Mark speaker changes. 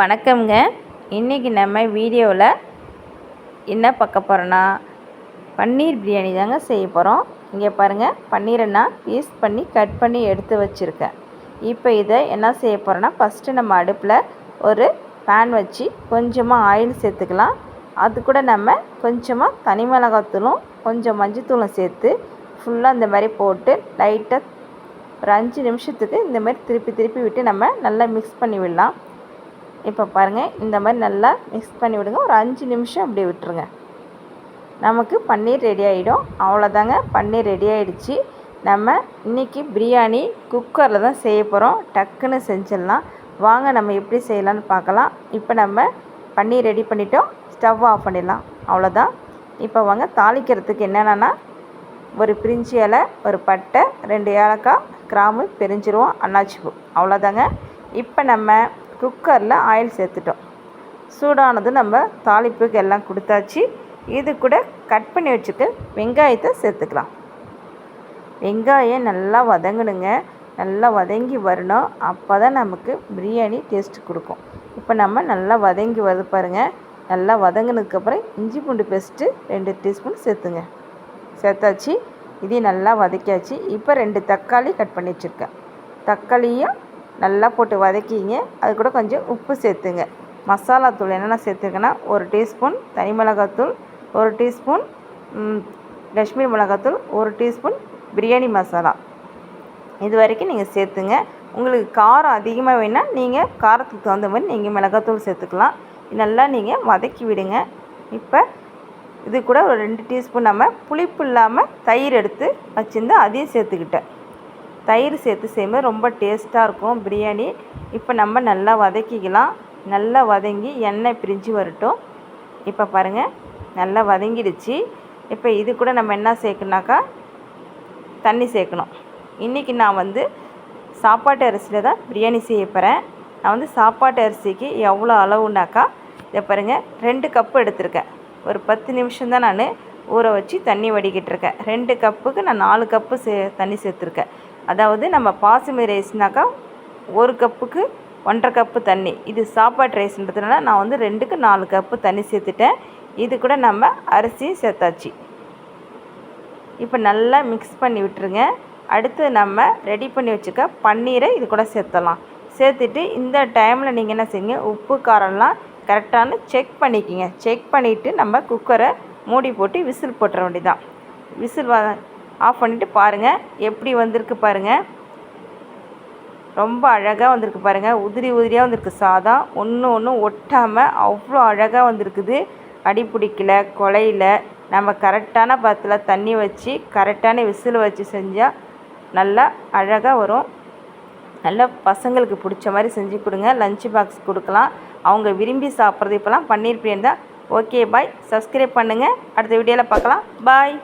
Speaker 1: வணக்கம்ங்க. இன்றைக்கி நம்ம வீடியோவில் என்ன பார்க்க போகிறோன்னா பன்னீர் பிரியாணி தாங்க செய்ய போகிறோம் இங்கே பாருங்கள் பன்னீரை நான் பீஸ் பண்ணி கட் பண்ணி எடுத்து வச்சுருக்கேன். இப்போ இதை என்ன செய்ய போகிறோன்னா ஃபஸ்ட்டு நம்ம அடுப்பில் ஒரு பேன் வச்சு கொஞ்சமாக ஆயில் சேர்த்துக்கலாம். அது கூட நம்ம கொஞ்சமாக தனி மிளகாத்தூளும் கொஞ்சம் மஞ்சத்தூளும் சேர்த்து ஃபுல்லாக இந்த மாதிரி போட்டு லைட்டாக ஒரு அஞ்சு நிமிஷத்துக்கு இந்த மாதிரி திருப்பி திருப்பி விட்டு நம்ம நல்லா மிக்ஸ் பண்ணி விடலாம். இப்போ பாருங்கள் இந்த மாதிரி நல்லா மிக்ஸ் பண்ணி விடுங்க. ஒரு அஞ்சு நிமிஷம் அப்படியே விட்டுருங்க. நமக்கு பன்னீர் ரெடி ஆகிடும் அவ்வளோதாங்க பன்னீர் ரெடி ஆகிடுச்சு நம்ம இன்றைக்கி பிரியாணி குக்கரில் தான் செய்ய போகிறோம் டக்குன்னு செஞ்சிடலாம். வாங்க நம்ம எப்படி செய்யலான்னு பார்க்கலாம். இப்போ நம்ம பன்னீர் ரெடி பண்ணிட்டோம். ஸ்டவ் ஆஃப் பண்ணிடலாம். அவ்வளோதான் இப்போ வாங்க தாளிக்கிறதுக்கு என்னென்னா ஒரு பிரிஞ்சி இலை ஒரு பட்டை ரெண்டு ஏலக்காய் கிராம்பு பெருஞ்சிருவோம் அன்னாச்சிப்பூ அவ்வளோதாங்க இப்போ நம்ம குக்கரில் ஆயில் சேர்த்துட்டோம். சூடானது நம்ம தாளிப்புக்கு எல்லாம் கொடுத்தாச்சு. இது கூட கட் பண்ணி வச்சுட்டு வெங்காயத்தை சேர்த்துக்கலாம். வெங்காயம் நல்லா வதங்கணுங்க. நல்லா வதங்கி வரணும். அப்போ தான் நமக்கு பிரியாணி டேஸ்ட் கொடுக்கும். இப்போ நம்ம நல்லா வதங்கி வருது பாருங்கள் நல்லா வதங்கினதுக்கப்புறம் இஞ்சி பூண்டு பேஸ்ட்டு ரெண்டு டீஸ்பூன் சேர்த்துங்க. சேர்த்தாச்சு. இதையும் நல்லா வதக்கியாச்சு. இப்போ ரெண்டு தக்காளி கட் பண்ணி வச்சுருக்கேன். தக்காளியும் நல்லா போட்டு வதக்கிங்க. அது கூட கொஞ்சம் உப்பு சேர்த்துங்க. மசாலா தூள் என்னென்ன சேர்த்துருக்கேன்னா ஒரு டீஸ்பூன் தனி மிளகாத்தூள் ஒரு டீஸ்பூன் காஷ்மீர் மிளகாத்தூள் ஒரு டீஸ்பூன் பிரியாணி மசாலா. இது வரைக்கும் நீங்கள் சேர்த்துங்க. உங்களுக்கு காரம் அதிகமாக வேணால் நீங்கள் காரத்துக்கு தகுந்த மாதிரி நீங்கள் மிளகாத்தூள் சேர்த்துக்கலாம். நல்லா நீங்கள் வதக்கி விடுங்க. இப்போ இது கூட ஒரு ரெண்டு டீஸ்பூன் நம்ம புளிப்பு இல்லாமல் தயிர் எடுத்து வச்சுருந்து அதையும் சேர்த்துக்கிட்டேன். தயிர் சேர்த்து செய்யும்போது ரொம்ப டேஸ்ட்டாக இருக்கும். பிரியாணி இப்போ நம்ம நல்லா வதக்கிக்கலாம். நல்லா வதங்கி எண்ணெய் பிரிஞ்சு வரட்டும். இப்போ பாருங்கள் நல்லா வதங்கிடுச்சு. இப்போ இது கூட நம்ம என்ன சேர்க்கணுனாக்கா தண்ணி சேர்க்கணும். இன்றைக்கி நான் வந்து சாப்பாட்டு அரிசியில் தான் பிரியாணி செய்ய போகிறேன் நான் வந்து சாப்பாட்டு அரிசிக்கு எவ்வளோ அளவுனாக்கா இதை பாருங்கள் ரெண்டு கப்பு எடுத்திருக்கேன். ஒரு பத்து நிமிஷம் தான் நான் ஊற வச்சு தண்ணி வடிக்கிட்டு இருக்கேன். ரெண்டு கப்புக்கு நான் நாலு கப்பு சே தண்ணி சேர்த்துருக்கேன். அதாவது நம்ம பாசுமதி ரைஸ்னாக்கா ஒரு கப்புக்கு ஒன்றரை கப்பு தண்ணி. இது சாப்பாட்டு ரைஸ்ன்றதுனால நான் வந்து ரெண்டுக்கு நாலு கப்பு தண்ணி சேர்த்துட்டேன். இது கூட நம்ம அரிசியும் சேர்த்தாச்சு. இப்போ நல்லா மிக்ஸ் பண்ணி விட்டுருங்க. அடுத்து நம்ம ரெடி பண்ணி வச்சுக்க பன்னீரை இது கூட சேர்த்தலாம். சேர்த்துட்டு இந்த டைமில் நீங்கள் என்ன செய்யுங்க உப்பு காரம்லாம் கரெக்டானு செக் பண்ணிக்கிங்க. செக் பண்ணிவிட்டு நம்ம குக்கரை மூடி போட்டு விசில் போட்டுற வேண்டியதான் விசில் வ ஆஃப் பண்ணிவிட்டு பாருங்கள் எப்படி வந்திருக்கு பாருங்கள் ரொம்ப அழகாக வந்திருக்கு பாருங்கள் உதிரி உதிரியாக வந்திருக்கு சாதம். ஒன்று ஒன்றும் ஒட்டாமல் அவ்வளோ அழகாக வந்திருக்குது. அடி பிடிக்கல கொலையில். நம்ம கரெக்டான பாத்தில் தண்ணி வச்சு கரெக்டான விசில் வச்சு செஞ்சால் நல்லா அழகாக வரும். நல்லா பசங்களுக்கு பிடிச்ச மாதிரி செஞ்சு கொடுங்க. லஞ்ச் பாக்ஸ் கொடுக்கலாம். அவங்க விரும்பி சாப்பிட்றது இப்போலாம் பன்னீர் பிரியாணி தான். ஓகே பாய் சப்ஸ்கிரைப் பண்ணுங்கள் அடுத்த வீடியோவில் பார்க்கலாம். பாய்